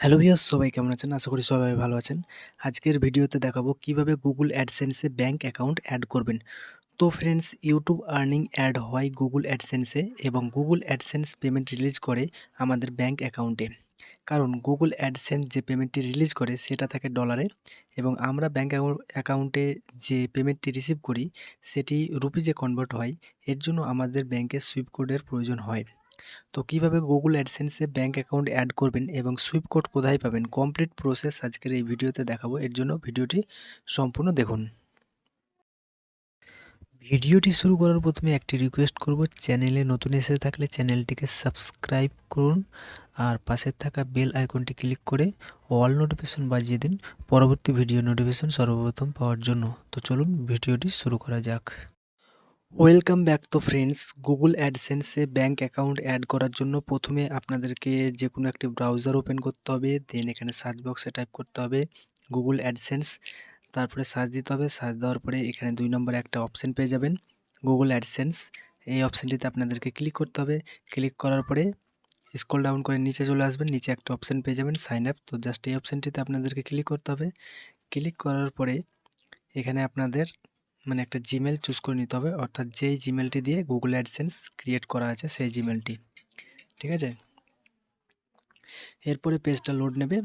Hello viewers, সবাই কেমন আছেন? আশা করি সবাই ভালো আছেন। আজকের ভিডিওতে দেখাবো কীভাবে গুগল অ্যাডসেন্সে ব্যাংক অ্যাকাউন্ট অ্যাড করবেন। তো ফ্রেন্ডস ইউটিউব আর্নিং অ্যাড হয় গুগল অ্যাডসেন্সে এবং গুগল অ্যাডসেন্স পেমেন্ট রিলিজ করে আমাদের ব্যাংক অ্যাকাউন্টে কারণ গুগল অ্যাডসেন্স যে পেমেন্টটি রিলিজ করে সেটা থাকে ডলারে এবং আমরা ব্যাংক অ্যাকাউন্টে যে পেমেন্টটি রিসিভ করি, সেটি রুপিজে কনভার্ট হয়। এর জন্য আমাদের ব্যাংকে সুইপ কোডের প্রয়োজন হয়। তো কীভাবে গুগল অ্যাডসেন্সে ব্যাঙ্ক অ্যাকাউন্ট অ্যাড করবেন এবং সুইপ কোড কোথায় পাবেন? কমপ্লিট প্রসেস আজকের এই ভিডিওতে দেখাবো। এর জন্য ভিডিওটি সম্পূর্ণ দেখুন। ভিডিওটি শুরু করার প্রথমে একটি রিকোয়েস্ট করব। চ্যানেলে নতুন এসে থাকলে চ্যানেলটিকে সাবস্ক্রাইব করুন আর পাশে থাকা বেল আইকনটি ক্লিক করে অল নোটিফিকেশন বাজিয়ে দিন। পরবর্তী ভিডিও নোটিফিকেশন সর্বপ্রথম পাওয়ার জন্য। তো চলুন ভিডিওটি শুরু করা যাক। ওয়েলকাম ব্যাক তো ফ্রেন্ডস গুগল অ্যাডসেন্সে ব্যাঙ্ক অ্যাকাউন্ট অ্যাড করার জন্য প্রথমে আপনাদেরকে যে কোনো একটি ব্রাউজার ওপেন করতে হবে দেন এখানে সার্চ বক্সে টাইপ করতে হবে গুগল অ্যাডসেন্স তারপরে সার্চ দিতে হবে। সার্চ দেওয়ার পরে এখানে দুই নম্বরে একটা অপশান পেয়ে যাবেন গুগল অ্যাডসেন্স এই অপশানটিতে আপনাদেরকে ক্লিক করতে হবে। ক্লিক করার পরে স্ক্রল ডাউন করে নিচে চলে আসবেন, নিচে একটা অপশান পেয়ে যাবেন সাইন আপ তো জাস্ট এই অপশানটিতে আপনাদেরকে ক্লিক করতে হবে। ক্লিক করার পরে এখানে আপনাদের মানে একটা জিমেল চুজ করে নিতে হবে। অর্থাৎ যেই জিমেলটি দিয়ে গুগল অ্যাডসেন্স ক্রিয়েট করা আছে সেই জিমেলটি ঠিক আছে? এরপরে পেজটা লোড নেবে।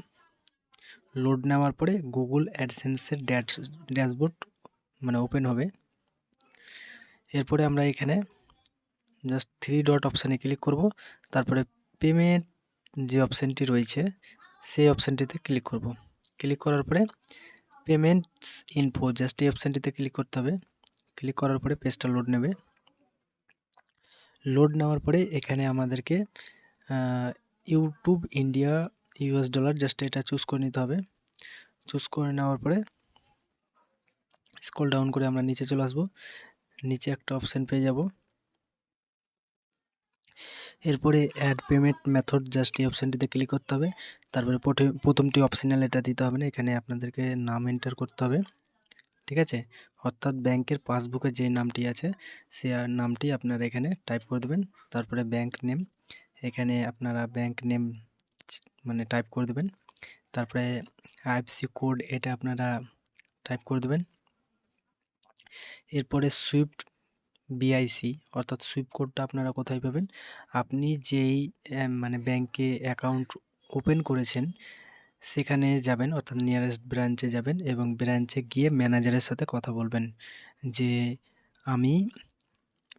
লোড নেওয়ার পরে গুগল অ্যাডসেন্সের ড্যাশ ড্যাশবোর্ড মানে ওপেন হবে। এরপরে আমরা এখানে জাস্ট থ্রি ডট অপশানে ক্লিক করব। তারপরে পেমেন্ট যে অপশানটি রয়েছে, সেই অপশানটিতে ক্লিক করব। ক্লিক করার পরে পেমেন্টস ইনফো জাস্ট এই অপশানটিতে ক্লিক করতে হবে। ক্লিক করার পরে পেজটা লোড নেবে। লোড নেওয়ার পরে এখানে আমাদেরকে YouTube India US dollar just এটা চুজ করে নিতে হবে। চুজ করে নেওয়ার পরে স্কল ডাউন করে আমরা নিচে চলে আসব। নিচে একটা অপশান পেয়ে যাব। এরপরে অ্যাড পেমেন্ট মেথড জাস্ট এই অপশানটিতে ক্লিক করতে হবে। তারপরে প্রথমটি অপশনাল এটা দিতে হবে না, এখানে আপনাদেরকে নাম এন্টার করতে হবে। ঠিক আছে? অর্থাৎ ব্যাংকের পাসবুকে যে নামটি আছে, সে নামটি আপনারা এখানে টাইপ করে দেবেন। তারপরে ব্যাংক নেম এখানে আপনারা ব্যাংক নেম মানে টাইপ করে দেবেন। তারপরে আইএফসি কোড এটা আপনারা টাইপ করে দেবেন। এরপরে সুইফট বিআইসি অর্থাৎ সুইপ কোডটা আপনারা কোথায় পাবেন? আপনি যেই মানে ব্যাংকে অ্যাকাউন্ট ওপেন করেছেন, সেখানে যাবেন, অর্থাৎ নিয়ারেস্ট ব্রাঞ্চে যাবেন এবং ব্রাঞ্চে গিয়ে ম্যানেজারের সাথে কথা বলবেন। যে আমি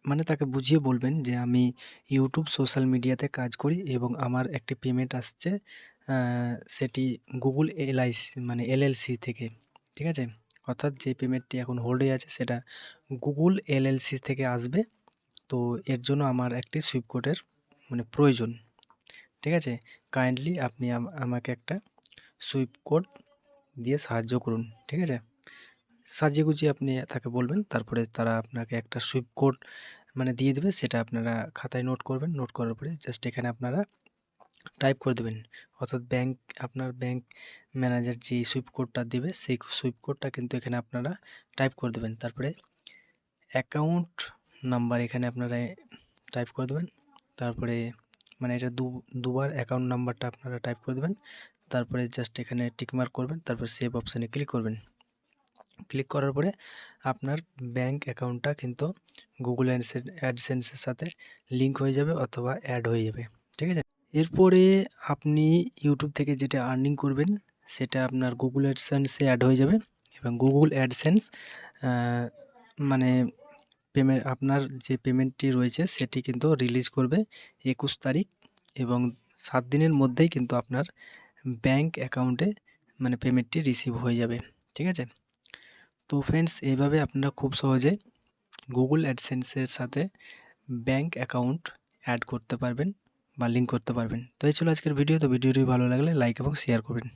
মানে তাকে বুঝিয়ে বলবেন যে আমি ইউটিউব সোশ্যাল মিডিয়াতে কাজ করি এবং আমার একটি পেমেন্ট আসছে সেটি গুগল এলআইসি মানে এলএলসি থেকে, ঠিক আছে? অর্থাৎ যে পেমেন্টটি এখন হোল্ডে আছে সেটা গুগল এলএলসি থেকে আসবে। তো এর জন্য আমার একটি সুইপ কোডের মানে প্রয়োজন। ঠিক আছে? কাইন্ডলি আপনি আমাকে একটা সুইপ কোড দিয়ে সাহায্য করুন। ঠিক আছে? সাজিয়ে গুছিয়ে আপনি তাকে বলবেন, তারপরে তারা আপনাকে একটা সুইপ কোড মানে দিয়ে দেবে, সেটা আপনারা খাতায় নোট করবেন। নোট করার পরে জাস্ট এখানে আপনারা টাইপ করে দেবেন। অর্থাৎ ব্যাংক আপনার ব্যাংক ম্যানেজার যে সুইপ কোডটা দেবে, সেই সুইপ কোডটা কিন্তু এখানে আপনারা টাইপ করে দেবেন। তারপরে অ্যাকাউন্ট নাম্বার এখানে আপনারা টাইপ করে দেবেন। তারপরে মানে এটা দু, দুবার অ্যাকাউন্ট নাম্বারটা আপনারা টাইপ করে দেবেন। তারপরে জাস্ট এখানে টিকমার্ক করবেন, তারপর সেভ অপশানে ক্লিক করবেন। ক্লিক করার পরে আপনার ব্যাংক অ্যাকাউন্টটা কিন্তু গুগল অ্যাডসেন্সের সাথে লিঙ্ক হয়ে যাবে অথবা অ্যাড হয়ে যাবে। এরপরে আপনি ইউটিউব থেকে যেটা আর্নিং করবেন, সেটা আপনার গুগল অ্যাডসেন্সে অ্যাড হয়ে যাবে এবং গুগল অ্যাডসেন্স মানে পেমেন্ট আপনার যে পেমেন্টটি রয়েছে সেটি কিন্তু রিলিজ করবে একুশ তারিখ এবং সাত দিনের মধ্যেই কিন্তু আপনার ব্যাংক অ্যাকাউন্টে মানে পেমেন্টটি রিসিভ হয়ে যাবে, ঠিক আছে? তো ফ্রেন্ডস এইভাবে আপনারা খুব সহজে গুগল অ্যাডসেন্সের সাথে ব্যাংক অ্যাকাউন্ট অ্যাড করতে পারবেন। বা লিঙ্ক করতে পারবেন। তো এই ছিল আজকের ভিডিও তো ভিডিওটি ভালো লাগলে লাইক এবং শেয়ার করবেন।